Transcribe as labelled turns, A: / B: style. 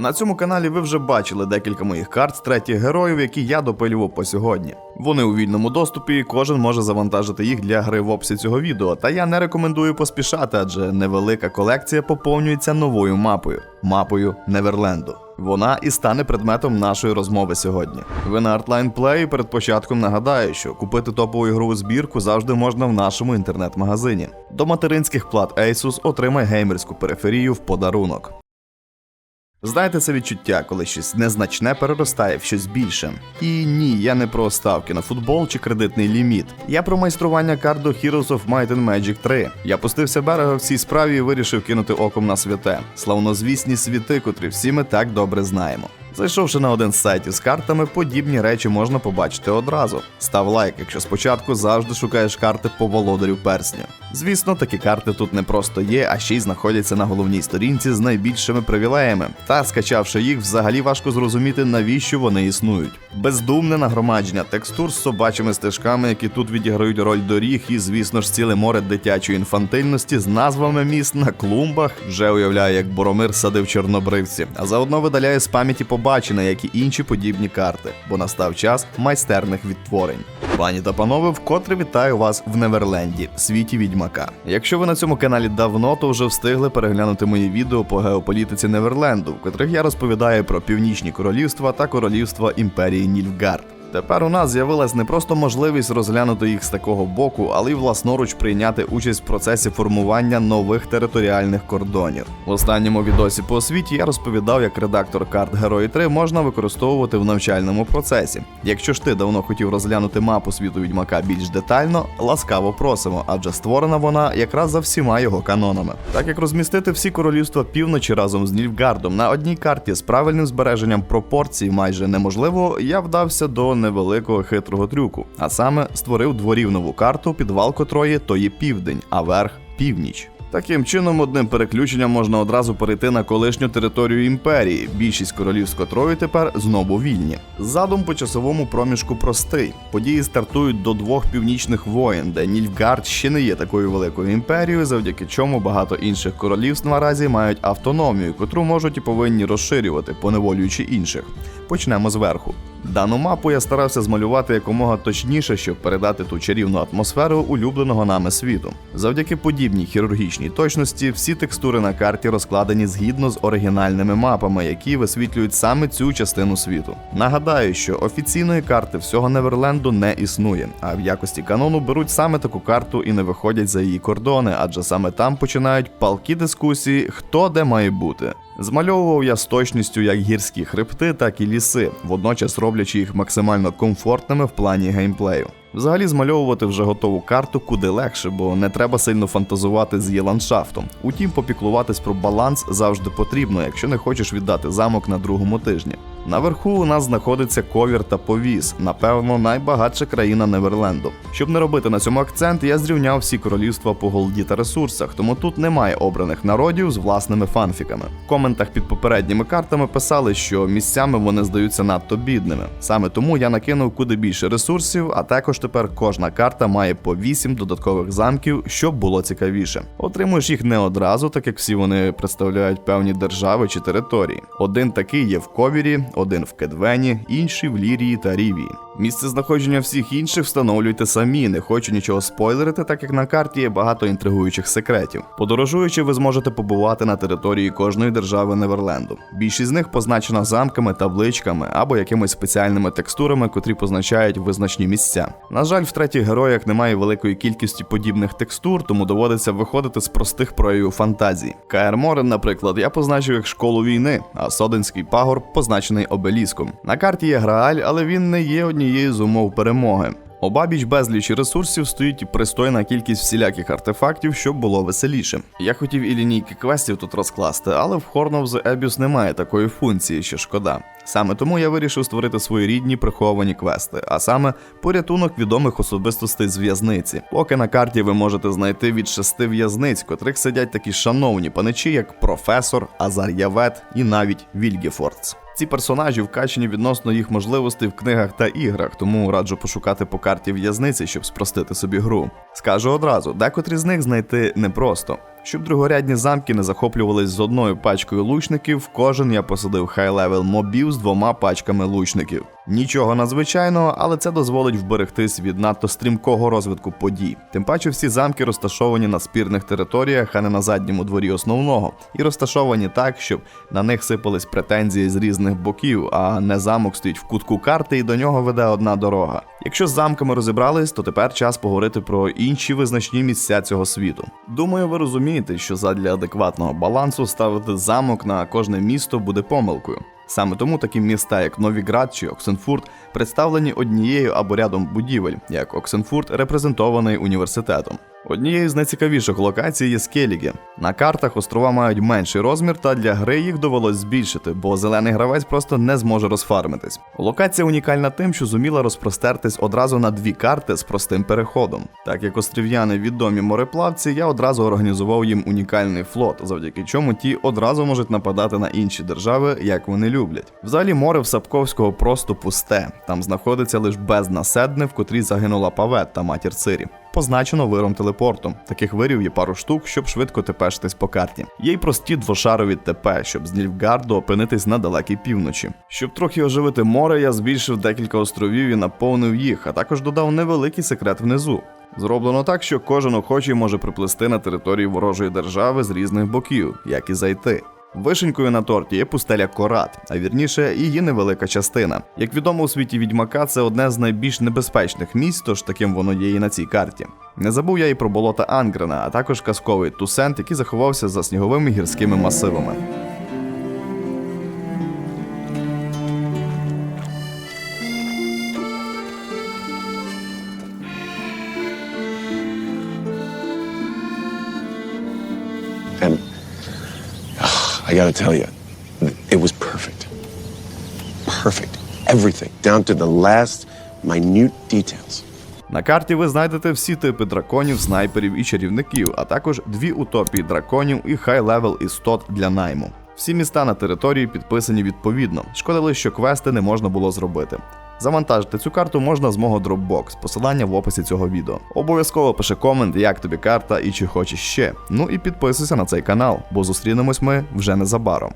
A: На цьому каналі ви вже бачили декілька моїх карт з третіх героїв, які я допилював по сьогодні. Вони у вільному доступі, і кожен може завантажити їх для гри в описі цього відео. Та я не рекомендую поспішати, адже невелика колекція поповнюється новою мапою мапою Неверленду. Вона і стане предметом нашої розмови сьогодні. Ви на Artline Play перед початком нагадаю, що купити топову ігрову збірку завжди можна в нашому інтернет-магазині. До материнських плат Asus отримай геймерську периферію в подарунок. Знаєте це відчуття, коли щось незначне переростає в щось більше. І ні, я не про ставки на футбол чи кредитний ліміт. Я про майстрування карт до Heroes of Might and Magic 3. Я пустився берега в цій справі і вирішив кинути оком на святе. Славнозвісні світи, котрі всі ми так добре знаємо. Зайшовши на один з сайтів з картами, подібні речі можна побачити одразу. Став лайк, якщо спочатку завжди шукаєш карти по володарю персню. Звісно, такі карти тут не просто є, а ще й знаходяться на головній сторінці з найбільшими привілеями. Та скачавши їх, взагалі важко зрозуміти, навіщо вони існують. Бездумне нагромадження текстур з собачими стежками, які тут відіграють роль доріг, і, звісно ж, ціле море дитячої інфантильності з назвами міст на клумбах вже уявляє, як Боромир садив чорнобривці, а заодно видаляє з пам'яті побачене, як і інші подібні карти, бо настав час майстерних відтворень. Пані та панове, вкотре вітаю вас в Неверленді, світі відьмака. Якщо ви на цьому каналі давно, то вже встигли переглянути мої відео по геополітиці Неверленду, в котрих я розповідаю про північні королівства та королівства імперії Нільфгард. Тепер у нас з'явилась не просто можливість розглянути їх з такого боку, але й власноруч прийняти участь в процесі формування нових територіальних кордонів. В останньому відосі по освіті я розповідав, як редактор карт Герої 3 можна використовувати в навчальному процесі. Якщо ж ти давно хотів розглянути мапу світу відьмака більш детально, ласкаво просимо, адже створена вона якраз за всіма його канонами. Так як розмістити всі королівства півночі разом з Нільфгардом на одній карті з правильним збереженням пропорцій майже неможливо, я вдався до невеликого хитрого трюку, а саме створив дворівнову карту, підвал котрої то є південь, а верх північ. Таким чином, одним переключенням можна одразу перейти на колишню територію імперії, більшість королів з котрої тепер знову вільні. Задум по часовому проміжку простий. Події стартують до двох північних воєн, де Нільфгард ще не є такою великою імперією, завдяки чому багато інших королівств наразі мають автономію, котру можуть і повинні розширювати, поневолюючи інших. Почнемо зверху. Дану мапу я старався змалювати якомога точніше, щоб передати ту чарівну атмосферу улюбленого нами світу. Завдяки подібній хірургічній точності всі текстури на карті розкладені згідно з оригінальними мапами, які висвітлюють саме цю частину світу. Нагадаю, що офіційної карти всього Неверленду не існує, а в якості канону беруть саме таку карту і не виходять за її кордони, адже саме там починають палкі дискусії, хто де має бути. Змальовував я з точністю як гірські хребти, так і ліси, водночас роблячи їх максимально комфортними в плані геймплею. Взагалі змальовувати вже готову карту куди легше, бо не треба сильно фантазувати з її ландшафтом. Утім, попіклуватись про баланс завжди потрібно, якщо не хочеш віддати замок на другому тижні. Наверху у нас знаходиться ковір та повіс, напевно, найбагатша країна Неверленду. Щоб не робити на цьому акцент, я зрівняв всі королівства по голді та ресурсах, тому тут немає обраних народів з власними фанфіками. В коментах під попередніми картами писали, що місцями вони здаються надто бідними. Саме тому я накинув куди більше ресурсів, а також тепер кожна карта має по 8 додаткових замків, щоб було цікавіше. Отримуєш їх не одразу, так як всі вони представляють певні держави чи території. Один такий є в ковірі, один в Кедвені, інший в Лірії та Рівії. Місце знаходження всіх інших встановлюйте самі, не хочу нічого спойлерити, так як на карті є багато інтригуючих секретів. Подорожуючи, ви зможете побувати на території кожної держави Неверленду. Більшість з них позначена замками, табличками або якимись спеціальними текстурами, котрі позначають визначні місця. На жаль, в третіх героях немає великої кількості подібних текстур, тому доводиться виходити з простих проявів фантазії. Каер Морен, наприклад, я позначив як школу війни, а Соденський пагорб позначений обеліском. На карті є Грааль, але він не є однією з умов перемоги. Обабіч безлічі ресурсів стоїть пристойна кількість всіляких артефактів, щоб було веселіше. Я хотів і лінійки квестів тут розкласти, але в Horn of the Abyss немає такої функції, що шкода. Саме тому я вирішив створити свої рідні приховані квести, а саме порятунок відомих особистостей з в'язниці. Поки на карті ви можете знайти від шести в'язниць, котрих сидять такі шановні паничі, як професор, Азар Явет і навіть Вільгефордс. Ці персонажі вкачені відносно їх можливостей в книгах та іграх, тому раджу пошукати по карті в'язниці, щоб спростити собі гру. Скажу одразу, декотрі з них знайти непросто. Щоб другорядні замки не захоплювались з одною пачкою лучників, в кожен я посадив хай-левел мобів з двома пачками лучників. Нічого надзвичайного, але це дозволить вберегтись від надто стрімкого розвитку подій. Тим паче всі замки розташовані на спірних територіях, а не на задньому дворі основного, і розташовані так, щоб на них сипались претензії з різних боків, а не замок стоїть в кутку карти і до нього веде одна дорога. Якщо з замками розібрались, то тепер час поговорити про інші визначні місця цього світу. Думаю, ви розумієте, що задля адекватного балансу ставити замок на кожне місто буде помилкою. Саме тому такі міста, як Новіград чи Оксенфурт, представлені однією або рядом будівель, як Оксенфурт репрезентований університетом. Однією з найцікавіших локацій є Скеліги. На картах острова мають менший розмір, та для гри їх довелось збільшити, бо зелений гравець просто не зможе розфармитись. Локація унікальна тим, що зуміла розпростертись одразу на дві карти з простим переходом. Так як острів'яни відомі мореплавці, я одразу організував їм унікальний флот, завдяки чому ті одразу можуть нападати на інші держави, як вони люблять. Взагалі, море в Сапковського просто пусте. Там знаходиться лише бездна Седни, в котрій загинула Павет та матір Цирі. Позначено виром телепортом. Таких вирів є пару штук, щоб швидко тепешитись по карті. Є й прості двошарові ТП, щоб з Нільфгарду опинитись на далекій півночі. Щоб трохи оживити море, я збільшив декілька островів і наповнив їх, а також додав невеликий секрет внизу. Зроблено так, що кожен охочий може приплисти на територію ворожої держави з різних боків, як і зайти. Вишенькою на торті є пустеля Корат, а вірніше її невелика частина. Як відомо у світі відьмака, це одне з найбільш небезпечних місць, тож таким воно є і на цій карті. Не забув я і про болота Ангрена, а також казковий Тусент, який заховався за сніговими гірськими масивами.
B: Gotta tell you, it was perfect. Perfect. Everything, down to the last minute details.
A: На карті ви знайдете всі типи драконів, снайперів і чарівників, а також дві утопії драконів і хай-левел істот для найму. Всі міста на території підписані відповідно. Шкода лише, що квести не можна було зробити. Завантажити цю карту можна з мого Dropbox, посилання в описі цього відео. Обов'язково пиши комент, як тобі карта і чи хочеш ще. Ну і підписуйся на цей канал, бо зустрінемось ми вже незабаром.